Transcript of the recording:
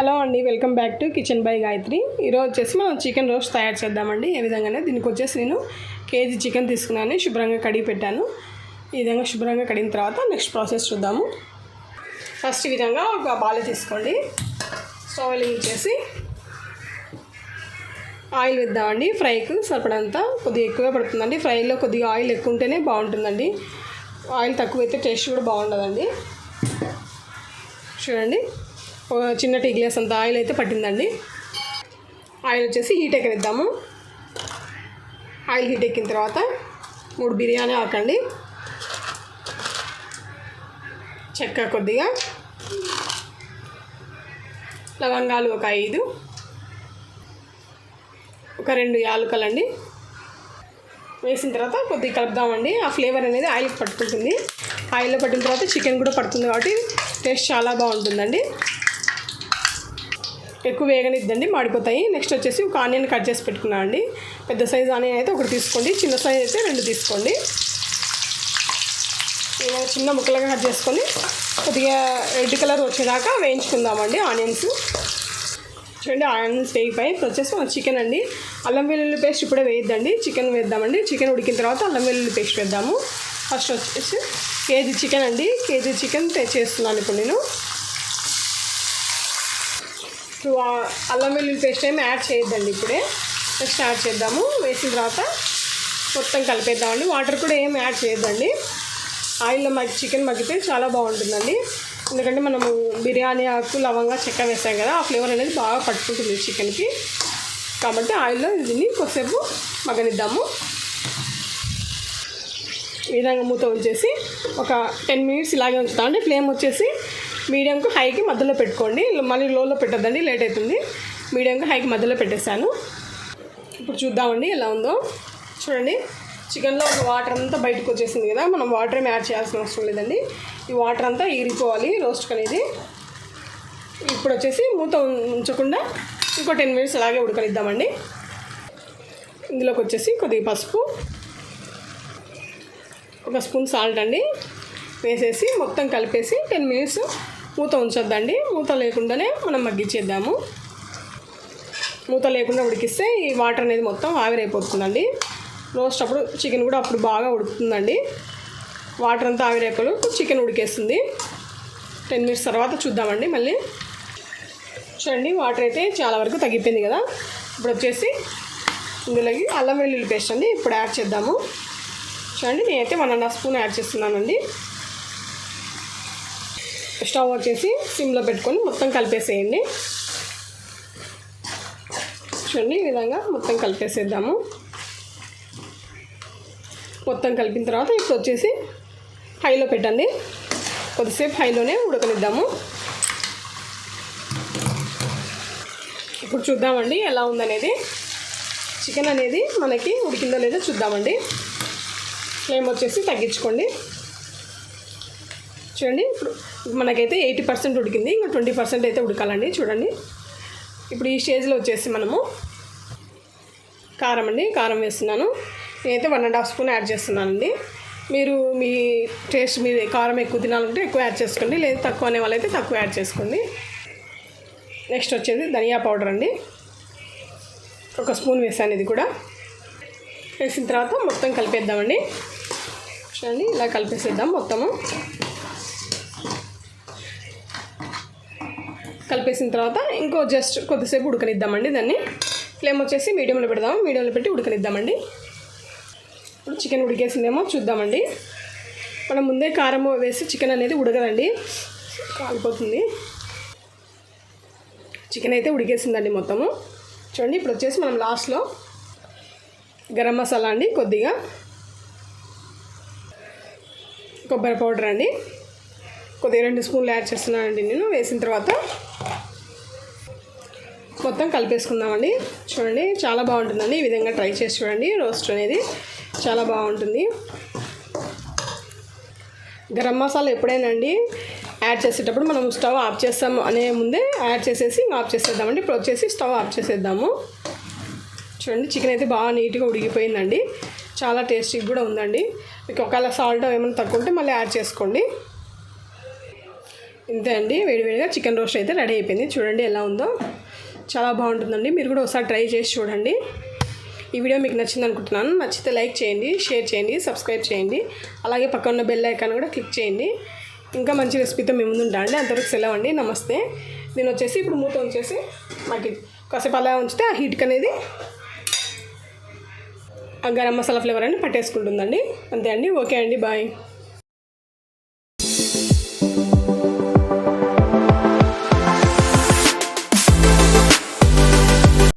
Hello అండి welcome back to kitchen by Gayatri. ఈరోజు వచ్చేసి మనం చికెన్ రోస్ట్ తయారు చేద్దామండి. ఏ విధంగానే దీనికి వచ్చేసి నేను కేజీ చికెన్ తీసుకున్నాను శుభ్రంగా కడిగి పెట్టాను. ఈ విధంగా శుభ్రంగా కడిగిన తర్వాత నెక్స్ట్ ప్రాసెస్ చూద్దాము. ఫస్ట్ ఈ విధంగా ఒక బాలు తీసుకోండి. స్టవ్ వెలిగించేసి ఆయిల్ వేద్దామండి. ఫ్రైకి సరిపడంత కొద్దిగా ఎక్కువే పడుతుందండి. ఫ్రైలో కొద్దిగా ఆయిల్ ఎక్కువ ఉంటేనే బాగుంటుందండి. ఆయిల్ తక్కువ అయితే టేస్ట్ కూడా బాగుండదండి. చూడండి. చిన్న టీ గ్లాస్ అంత ఆయిల్ అయితే పట్టిందండి. ఆయిల్ వచ్చేసి హీట్ ఎక్కనిద్దాము. ఆయిల్ హీట్ ఎక్కిన తర్వాత మూడు బిర్యానీ ఆకండి. చెక్క కొద్దిగా. లవంగాలు ఒక ఐదు. ఒక రెండు యాలకలండి. వేసిన తర్వాత కొద్దిగా కలుపుదామండి. ఆ ఫ్లేవర్ అనేది ఆయిల్కి పట్టుకుంటుంది. ఆయిల్లో పట్టిన తర్వాత చికెన్ కూడా పడుతుంది కాబట్టి టేస్ట్ చాలా బాగుంటుందండి. ఎక్కువ వేగనిద్దండి మాడిపోతాయి. నెక్స్ట్ వచ్చేసి ఒక ఆనియన్ కట్ చేసి పెట్టుకున్నాను అండి. పెద్ద సైజ్ ఆనియన్ అయితే ఒకటి తీసుకోండి చిన్న సైజ్ అయితే రెండు తీసుకోండి. చిన్న ముక్కలుగా కట్ చేసుకొని కొద్దిగా రెడ్ కలర్ వచ్చేదాకా వేయించుకుందామండి ఆనియన్స్. చూడండి ఆనియన్స్ వేగిపోయి ఇప్పుడు వచ్చేసి మన చికెన్ అండి. అల్లం వెల్లుల్లి పేస్ట్ ఇప్పుడే వేయద్దండి. చికెన్ వేద్దామండి. చికెన్ ఉడికిన తర్వాత అల్లం వెల్లుల్లి పేస్ట్ వేద్దాము. ఫస్ట్ వచ్చేసి కేజీ చికెన్ అండి. కేజీ చికెన్ చేస్తున్నాను ఇప్పుడు నేను. ఇప్పుడు అల్లం వెల్లుల్లి పేస్ట్ ఏమి యాడ్ చేయొద్దండి ఇప్పుడే. నెక్స్ట్ యాడ్ చేద్దాము. వేసిన తర్వాత మొత్తం కలిపేద్దామండి. వాటర్ కూడా ఏం యాడ్ చేయొద్దండి. ఆయిల్లో మగ్గి చికెన్ మగ్గితే చాలా బాగుంటుందండి. ఎందుకంటే మనము బిర్యానీ ఆకు లవంగా చెక్క వేసాం కదా ఆ ఫ్లేవర్ అనేది బాగా పట్టుకుంటుంది చికెన్కి. కాబట్టి ఆయిల్లో దీన్ని కొద్దిసేపు మగ్గనిద్దాము. ఈ విధంగా మూత ఉంచేసి ఒక టెన్ మినిట్స్ ఇలాగే ఉంచుతామండి. ఫ్లేమ్ వచ్చేసి మీడియంకు హైకి మధ్యలో పెట్టుకోండి. మళ్ళీ లోలో పెట్టద్దండి లేట్ అవుతుంది. మీడియంకి హైకి మధ్యలో పెట్టేశాను. ఇప్పుడు చూద్దామండి ఎలా ఉందో. చూడండి చికెన్లో ఒక వాటర్ అంతా బయటకు వచ్చేసింది కదా మనం వాటర్ ఏమి యాడ్ చేయాల్సిన అవసరం లేదండి. ఈ వాటర్ అంతా ఈరిపోవాలి రోస్ట్కి అనేది. ఇప్పుడు వచ్చేసి మూత ఉంచకుండా ఇంకో టెన్ మినిట్స్ అలాగే ఉడకనిద్దామండి. ఇందులోకి వచ్చేసి కొద్దిగా పసుపు ఒక స్పూన్ సాల్ట్ అండి. వేసేసి మొత్తం కలిపేసి టెన్ మినిట్స్ మూత ఉంచొద్దండి. మూత లేకుండానే మనం మగ్గించేద్దాము. మూత లేకుండా ఉడికిస్తే ఈ వాటర్ అనేది మొత్తం ఆవిరైపోతుందండి. రోస్ట్ అప్పుడు చికెన్ కూడా అప్పుడు బాగా ఉడుకుతుందండి. వాటర్ అంతా ఆవిరైపోయి చికెన్ ఉడికేస్తుంది. టెన్ మినిట్స్ తర్వాత చూద్దామండి మళ్ళీ. చూడండి వాటర్ అయితే చాలా వరకు తగ్గిపోయింది కదా. ఇప్పుడు వచ్చేసి ఇందులోకి అల్లం వెల్లుల్లి పేస్ట్ అండి. ఇప్పుడు యాడ్ చేద్దాము. చూడండి నేనైతే one and half spoon add చేస్తున్నానండి. స్టవ్ వచ్చేసి సిమ్లో పెట్టుకొని మొత్తం కలిపేసేయండి. చూడండి ఈ విధంగా మొత్తం కలిపేసేద్దాము. మొత్తం కలిపిన తర్వాత ఇప్పుడు వచ్చేసి హైలో పెట్టండి. కొద్దిసేపు హైలోనే ఉడకనిద్దాము. ఇప్పుడు చూద్దామండి ఎలా ఉందనేది. చికెన్ అనేది మనకి ఉడికిందో లేదో చూద్దామండి. ఫ్లేమ్ వచ్చేసి తగ్గించుకోండి. చూడండి. ఇప్పుడు మనకైతే ఎయిటీ పర్సెంట్ ఉడికింది. ఇంకా ట్వంటీ పర్సెంట్ అయితే ఉడకాలండి. చూడండి. ఇప్పుడు ఈ స్టేజ్లో వచ్చేసి మనము కారం అండి. కారం వేస్తున్నాను. నేనైతే one and half spoon add చేస్తున్నానండి. మీరు మీ టేస్ట్ మీ కారం ఎక్కువ తినాలంటే ఎక్కువ యాడ్ చేసుకోండి. లేదా తక్కువ అనే వాళ్ళైతే తక్కువ యాడ్ చేసుకోండి. నెక్స్ట్ వచ్చేసి ధనియా పౌడర్ అండి. ఒక స్పూన్ వేసాను ఇది కూడా. వేసిన తర్వాత మొత్తం కలిపేద్దామండి. చూడండి ఇలా కలిపేసేద్దాం మొత్తము. కలిపేసిన తర్వాత ఇంకో జస్ట్ కొద్దిసేపు ఉడకనిద్దామండి దాన్ని. ఫ్లేమ్ వచ్చేసి మీడియంలో పెడదాం. మీడియంలో పెట్టి ఉడకనిద్దామండి. ఇప్పుడు చికెన్ ఉడికేసిందేమో చూద్దామండి. మనం ముందే కారం వేసి చికెన్ అనేది ఉడకదండి. కాలిపోతుంది. చికెన్ అయితే ఉడికేసిందండి మొత్తము. చూడండి ఇప్పుడు వచ్చేసి మనం లాస్ట్లో గరం మసాలా అండి కొద్దిగా. కొబ్బరి పౌడర్ అండి. కొద్దిగా రెండు స్పూన్లు యాడ్ చేస్తున్నానండి నేను. వేసిన తర్వాత మొత్తం కలిపేసుకుందామండి. చూడండి చాలా బాగుంటుందండి. ఈ విధంగా ట్రై చేసి చూడండి. రోస్ట్ అనేది చాలా బాగుంటుంది. గరం మసాలా ఎప్పుడైనా అండి యాడ్ చేసేటప్పుడు మనం స్టవ్ ఆఫ్ చేస్తాం అనే ముందే యాడ్ చేసేసి ఆఫ్ చేసేద్దామండి. ఇప్పుడు వచ్చేసి స్టవ్ ఆఫ్ చేసేద్దాము. చూడండి చికెన్ అయితే బాగా నీట్గా ఉడికిపోయిందండి. చాలా టేస్టీగా కూడా ఉందండి. మీకు ఒకవేళ సాల్ట్ ఏమైనా తక్కువ ఉంటే మళ్ళీ యాడ్ చేసుకోండి. ఇంతే అండి. వేడివేడిగా చికెన్ రోస్ట్ అయితే రెడీ అయిపోయింది. చూడండి ఎలా ఉందో. చాలా బాగుంటుందండి. మీరు కూడా ఒకసారి ట్రై చేసి చూడండి. ఈ వీడియో మీకు నచ్చింది అనుకుంటున్నాను. నచ్చితే లైక్ చేయండి షేర్ చేయండి సబ్స్క్రైబ్ చేయండి. అలాగే పక్కన ఉన్న బెల్ ఐకాన్ కూడా క్లిక్ చేయండి. ఇంకా మంచి రెసిపీతో మేము ముందు ఉంటాం అండి. అంతవరకు సెలవు అండి. నమస్తే. నేను వచ్చేసి ఇప్పుడు మూత ఉంచేసి మాకు కాసేపు అలా ఉంచితే ఆ హీట్కి అనేది ఆ గరం మసాలా ఫ్లేవర్ అని పట్టేసుకుంటుందండి. అంతే అండి. ఓకే అండి. బాయ్.